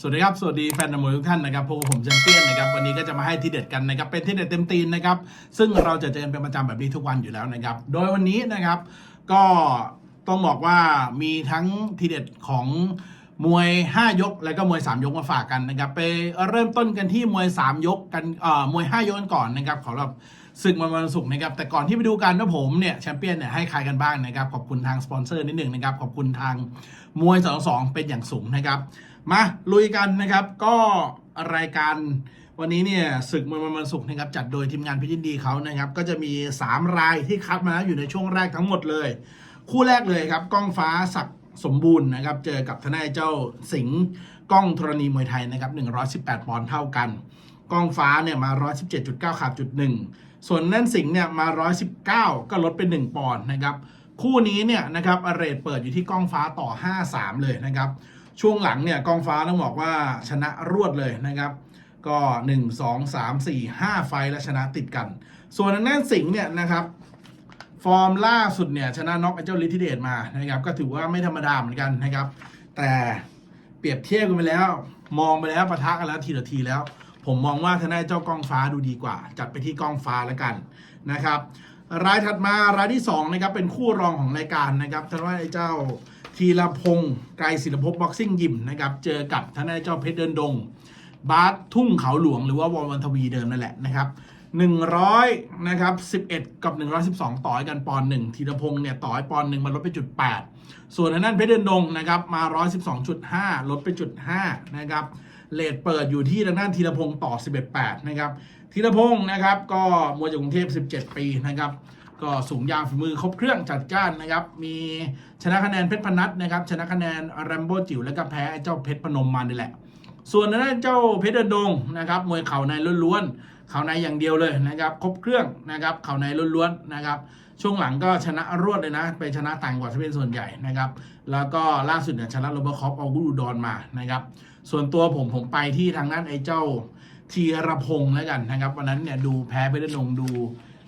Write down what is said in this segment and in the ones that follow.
สวัสดีครับ สวัสดีแฟนมวยทุกท่านนะครับพวกบผมแชมเปี้ยนนะครับวันนี้ก็จะมาให้ที่เด็ดกันนะครับเป็นที่เด็ดเต็มตีนนะครับซึ่งเราจะเจอกันเป็นประจำแบบนี้ทุกวันอยู่แล้วนะครับโดยวันนี้นะครับก็ต้องบอกว่ามีทั้งทีเด็ดของ มวย 5 ยก และก็มวย 3 ยกมาฝากกันนะครับ ไปเริ่มต้นกันที่มวย 3 ยกกันเอ่อมวย 5 ยกกันก่อนนะครับสำหรับศึกมันวันศุกร์นะครับ แต่ก่อนที่ไปดูกันว่าผมเนี่ยแชมเปี้ยนเนี่ยให้ใครกันบ้างนะครับ ขอบคุณทางสปอนเซอร์นิดหนึ่งนะครับ ขอบคุณทางมวย2 2เป็นอย่างสูงนะครับ มาลุยกันนะครับก็รายการวันนี้เนี่ยศึกมวยวันวันศุกร์นะครับจัดโดยทีมงานพิจิตดีเขานะครับ ก็จะมี 3 รายที่คัดมาแล้วอยู่ในช่วงแรกทั้งหมดเลย คู่แรกเลยครับก้องฟ้าศักด สมบูรณ์นะครับเจอกับทนายเจ้าสิงห์ก้องธรณีมวยไทยนะครับ118 ปอนด์เท่ากัน ก้องฟ้าเนี่ยมา 117.9ขาดจุดหนึ่งส่วนนั่นสิงห์เนี่ยมา 119 ก็ลดเป็น 1 ปอนด์นะครับคู่นี้เนี่ยนะครับอเรทเปิดอยู่ที่ก้องฟ้าต่อ 5-3 เลยนะครับช่วงหลังเนี่ยกองฟ้าต้องบอกว่าชนะรวดเลยนะครับ ก็ 1 2 3 4 5 ไฟและชนะติดกัน ส่วนทางด้านสิงห์เนี่ยนะครับ ฟอร์มล่าสุดเนี่ยชนะน็อกไอเจ้าลิทิเดตมานะครับก็ถือว่าไม่ธรรมดาเหมือนกันนะครับ แต่เปรียบเทียบกันไปแล้ว มองไปแล้วปะทะกันแล้วทีละทีแล้ว ผมมองว่าทนายเจ้ากองฟ้าดูดีกว่า จัดไปที่กองฟ้าแล้วกันนะครับรายถัดมารายที่สองนะครับเป็นคู่รองของรายการนะครับทนายเจ้าธีรพงศ์ไกรศิลปภพบ็อกซิ่งยิมนะครับเจอกับทนายเจ้าเพชรเดินดง บาสทุ่งเขาหลวงหรือว่าวอลวันทวีเดิมนั่นแหละนะครับ 100นะครับ11 กับ 112 ต่อยกันปอนหนึ่งธีรพงศ์เนี่ยต่อยปอนหนึ่งมาลดไปจุด8ส่วนทางด้นเพชรเดินดงนะครับมา 112.5 ลดไปจุด5นะครับเลทเปิดอยู่ที่ทางด้านธีรพงศ์ต่อ 11.8 นะครับธีรพงศ์นะครับก็มวยจากกรุงเทพ 17 ปีนะครับก็สูงยาวฝีมือครบเครื่องจัดจ้านนะครับ มีชนะคะแนนเพชรพนัทนะครับ ชนะคะแนนแรมโบ้จิ๋วแล้วก็แพ้เจ้าเพชรพนมมานี่แหละ ส่วนทางด้านเจ้าเพชรเดินดงนะครับมวยเข่าในล้วนๆ ข่าในอย่างเดียวเลยนะครับครบเครื่องนะครับเข่าในล้วนๆนะครับ ช่วงหลังก็ชนะรวดเลยนะ ไปชนะต่างกว่าที่เป็นส่วนใหญ่นะครับ แล้วก็ล่าสุดเนี่ยชนะโรเบอร์คอปเอากุดูดอนมานะครับ ส่วนตัวผมผมไปที่ทางด้านไอ้เจ้าธีรพงศ์แล้วกันนะครับวันนั้นเนี่ยดูแพ้เพชรเดินงดู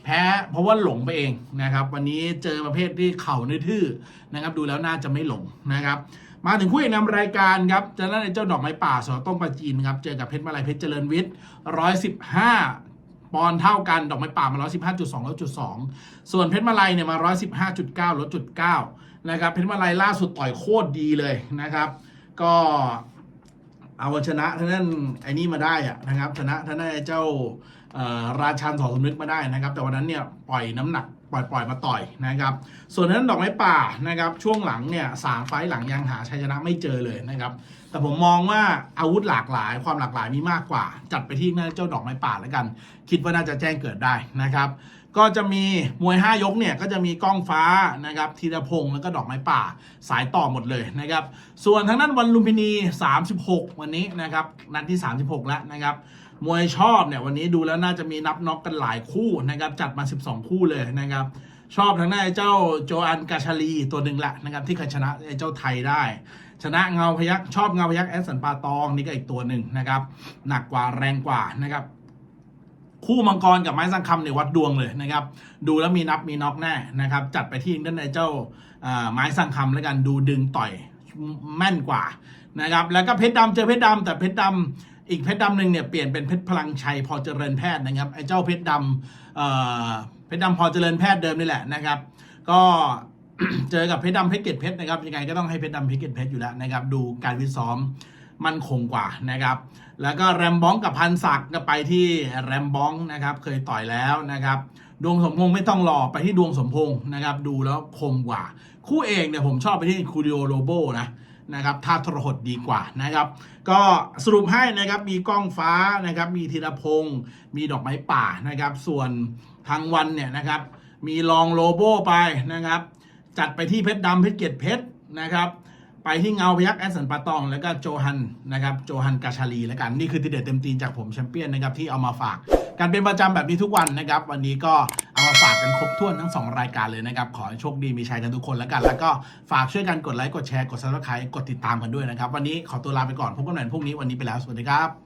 แพ้เพราะว่าหลงไปเองนะครับ วันนี้เจอประเภทที่เข่าในทื่อนะครับ ดูแล้วน่าจะไม่หลงนะครับ มาถึงคู่เอกนำรายการครับจะนั่นเจ้าดอกไม้ป่าสอต้งปลาจีนครับเจอกับเพชรมาลัยเพชรเจริญวิทย์115ปอนเท่ากันดอกไม้ป่ามา115.2ลดจุด2ส่วนเพชรมาลัยเนี่ยมา115.9ลดจุด9นะครับเพชรมาลัยล่าสุดต่อยโคตรดีเลยนะครับ ก็เอาชนะท่านั้นไอ้นี่มาได้อะนะครับชนะท่านนเจ้าเอ่อ ราชันสองสมนึกมาได้นะครับ แต่วันนั้นเนี่ยปล่อยน้ำหนักปล่อยปล่อยมาต่อยนะครับ ส่วนนั้นดอกไม้ป่านะครับ ช่วงหลังเนี่ยสามไฟหลังยังหาชัยชนะไม่เจอเลยนะครับ แต่ผมมองว่าอาวุธหลากหลาย ความหลากหลายมีมากกว่า จัดไปที่นั่นเจ้าดอกไม้ป่าแล้วกัน คิดว่าน่าจะแจ้งเกิดได้นะครับ ก็จะมีมวย 5 ยกเนี่ยก็จะมีก้องฟ้านะครับธีรพงศ์แล้วก็ดอกไม้ป่าสายต่อหมดเลยนะครับ ส่วนทางนั้นวันลุมพินี 36 วันนี้นะครับนัดที่ 36 แล้วนะครับ มวยชอบเนี่ยวันนี้ดูแล้วน่าจะมีนับน็อกกันหลายคู่นะครับจัดมา 12 คู่เลยนะครับ ชอบทางด้านเจ้าโจอันกาชาลีตัวหนึ่งแหละนะครับที่เคยชนะไอ้เจ้าไทยได้ ชนะเงาพยักชอบเงาพยักแอสสันปาตองนี่ก็อีกตัวหนึ่งนะครับหนักกว่าแรงกว่านะครับคู่มังกรกับไม้สังคำเนี่ยวัดดวงเลยนะครับ ดูแล้วมีนับมีน็อกแน่นะครับ จัดไปที่ด้านในเจ้าอ่าไม้สังคำแล้วกันดูดึงต่อยแม่นกว่านะครับ แล้วก็เพชรดำเจอเพชรดำแต่เพชรดำ อีกเพชรดำหนึ่งเนี่ยเปลี่ยนเป็นเพชรพลังชัยพอเจริญแพทย์นะครับไอ้เจ้าเพชรดำเอ่อเพชรดำพอเจริญแพทย์เดิมนี่แหละนะครับ ก็เจอกับเพชรดำเพชรเกตเพชรนะครับยังไงก็ต้องให้เพชรดำเพชรเกตเพชรอยู่แล้วนะครับ ดูการวิซ้อมมันคงกว่านะครับ แล้วก็แรมบ้องกับพันศักดิ์ก็ไปที่แรมบ้องนะครับ เคยต่อยแล้วนะครับ ดวงสมพงษ์ไม่ต้องรอไปที่ดวงสมพงษ์นะครับ ดูแล้วคมกว่า คู่เอกเนี่ยผมชอบไปที่คูดิโอโรโบนะนะครับท่าทรหดดีกว่านะครับ ก็สรุปให้นะครับมีกล้องฟ้านะครับมีธีรพงศ์มีดอกไม้ป่านะครับ ส่วนทางวันเนี่ยนะครับ มีลองโลโบไปนะครับ จัดไปที่เพชรดำเพชรเกียรติเพชรนะครับ ไปที่เงาพยักแอสสันปาตอง แล้วก็โจฮันนะครับโจฮันกาชาลีแล้วกันนี่คือทีเด็ดเต็มตีนจากผมแชมเปี้ยนนะครับที่เอามาฝากกันเป็นประจำแบบนี้ทุกวันนะครับ วันนี้ก็เอามาฝากกันครบถ้วนทั้ง 2 รายการเลยนะครับ ขอให้โชคดีมีชัยกันทุกคนแล้วกัน แล้วก็ฝากช่วยกันกดไลค์กดแชร์กดซับสไครต์กดติดตามกันด้วยนะครับ วันนี้ขอตัวลาไปก่อนพบกันใหม่พรุ่งนี้วันนี้ไปแล้วสวัสดีครับ